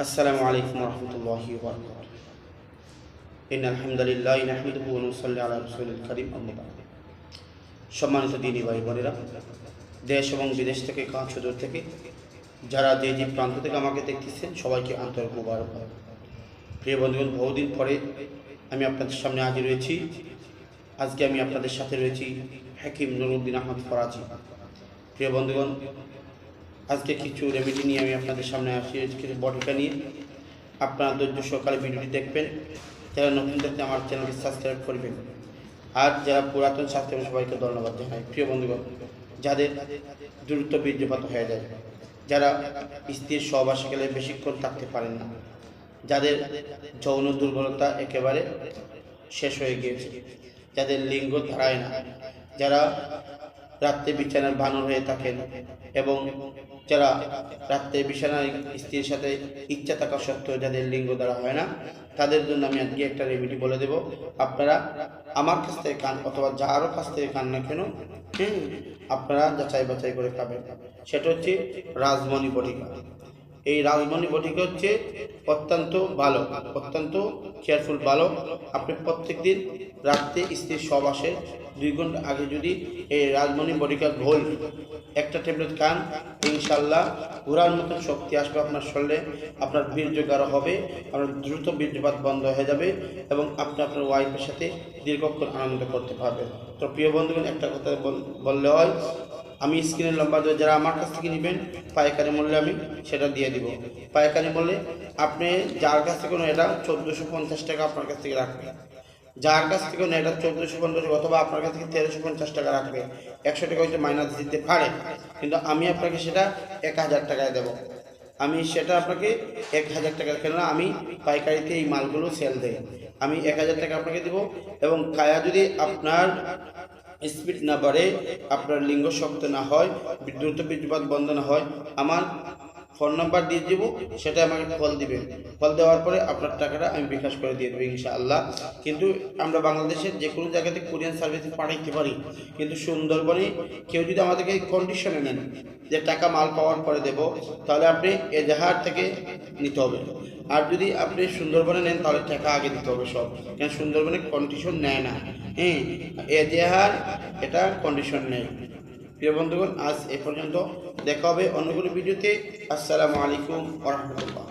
আসসালামু আলাইকুম রহমতুল্লাহি ওবরকাত ইন আলহামদুলিল্লাহ নাহমিদুহু ওয়া নুসাল্লি আলা রাসূলিল কারীম, আম্মা বাদ। সম্মানিত দিদি ভাই বোনেরা, দেশ এবং বিদেশ থেকে কাজ দূর থেকে যারা যে যে প্রান্ত থেকে আমাকে দেখতেছেন, সবাইকে আন্তরিক মুবারক প্রিয় বন্ধুগণ, বহুদিন পরে আমি আপনাদের সামনে আজ রয়েছি আজকে আমি আপনাদের সাথে রয়েছি হাকিম নুরুদ্দিন আহমদ ফরাজি। প্রিয় বন্ধুগণ আজকে কিছু রেমেডি নিয়ে আমি আপনাদের সামনে আসি, কিছু বটিকা নিয়ে। আপনারা ধৈর্য সকালে ভিডিওটি দেখবেন। যারা নতুন দেখতে আমার চ্যানেলকে সাবস্ক্রাইব করবেন। আর যারা পুরাতন সাবস্ক্রাইব সবাইকে ধন্যবাদ জানাই। প্রিয় বন্ধুগণ, যাদের দ্রুত বীর্যপাত হয়ে যায়, যারা স্ত্রীর গেলে বেশিক্ষণ থাকতে পারেন না, যাদের যৌন দুর্বলতা একেবারে শেষ হয়ে গিয়েছে, যাদের লিঙ্গ ধারায় না, যারা রাত্রে বিছানায় বানর হয়ে থাকেন এবং যারা রাত্রে বিছানায় স্ত্রীর সাথে ইচ্ছা থাকা সত্ত্বেও যাদের লিঙ্গ দ্বারা হয় না তাদের জন্য আমি আজকে একটা রেমিডি বলে দেব। আপনারা আমার কাছ থেকে খান অথবা যারও কাছ থেকে খান না কেন হুম, আপনারা যাচাই বাছাই করে খাবেন। সেটা হচ্ছে রাজমণি বটিকা। এই রাজমণি বটিকা হচ্ছে অত্যন্ত ভালো, অত্যন্ত কেয়ারফুল ভালো। আপনি প্রত্যেক দিন রাত্রে স্ত্রীর সব আসে। দুই ঘণ্টা আগে যদি এই রাজমণি বটিকা ঘোল একটা ট্যাবলেট খান ইনশাল্লাহ ঘোরার মতন শক্তি আসবে আপনার শরীরে, আপনার বীর্য গাঢ় হবে, আপনার দ্রুত বীর্যপাত বন্ধ হয়ে যাবে এবং আপনি আপনার ওয়াইফের সাথে দীর্ঘক্ষণ আনন্দ করতে পারবেন। তো প্রিয় বন্ধুগণ, একটা কথা বল- বললে হয় আমি স্ক্রিনের লম্বা দিয়ে যারা আমার কাছ থেকে নেবেন, পাইকারি মূল্যে আমি সেটা দিয়ে দিব। পাইকারি মূল্যে আপনি যার কাছ থেকে এটা চোদ্দোশো পঞ্চাশ টাকা আপনার কাছ থেকে রাখবে। যার কাছ থেকে নেন এটা চোদ্দোশো পঞ্চাশ অথবা আপনার কাছ থেকে তেরোশো পঞ্চাশ টাকা রাখবে। একশো টাকা হয়তো মাইনাস দিতে পারে, কিন্তু আমি আপনাকে সেটা এক হাজার টাকায় দেবো। আমি সেটা আপনাকে এক হাজার টাকা, কেননা আমি পাইকারিতে এই মালগুলো সেল দেই। আমি এক হাজার টাকা আপনাকে দেবো এবং কায়া যদি আপনার স্পিড না বাড়ে আপনার লিঙ্গ শক্ত না হয় দ্রুত বীর্যপাত বন্ধ না হয়। আমার ফোন নাম্বার দিয়ে দেবো, সেটা আমাকে ফল দিবে ফল দেওয়ার পরে আপনার টাকাটা আমি বিকাশ করে দিয়ে দেবো ইনশাআল্লাহ। কিন্তু আমরা বাংলাদেশের যে কোনো জায়গাতে কোরিয়ান সার্ভিসে পাঠাইতে পারি। কিন্তু সুন্দরবনে কেউ যদি আমাদেরকে কন্ডিশনে নেন যে টাকা মাল পাওয়ার পরে দেব, তাহলে আপনি এজাহার থেকে নিতে হবে। আর যদি আপনি সুন্দরবনে নেন, তাহলে টাকা আগে দিতে হবে সব। কেন সুন্দরবনে কন্ডিশন নেয় না। হ্যাঁ এজাহার এটা কন্ডিশন নেই প্রিয় বন্ধুগণ আজ এ পর্যন্ত দেখা হবে অন্য কোনো ভিডিওতে। আসসালামু আলাইকুম রহমতুল্লাহ।